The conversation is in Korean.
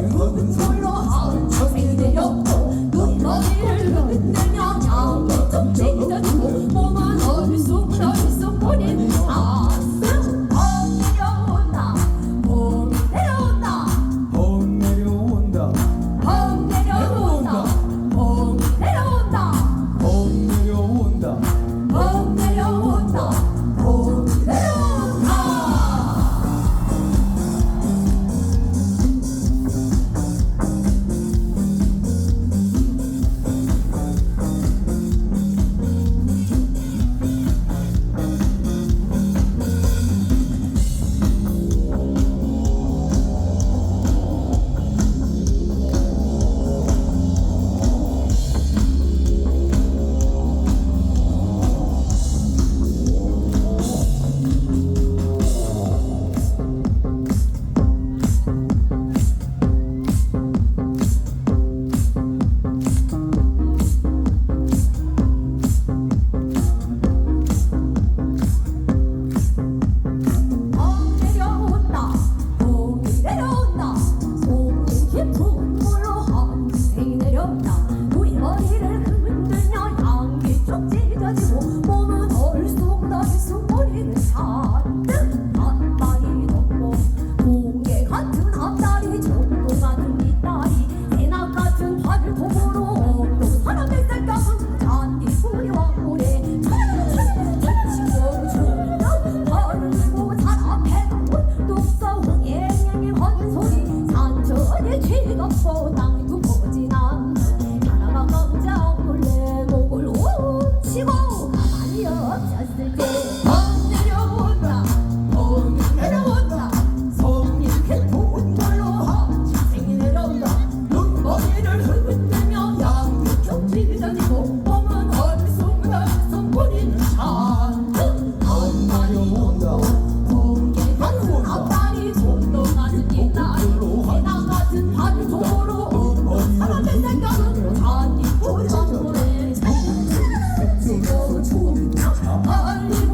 문 서로 아우쳐 내렸고 눈머리를 Só diga de 错女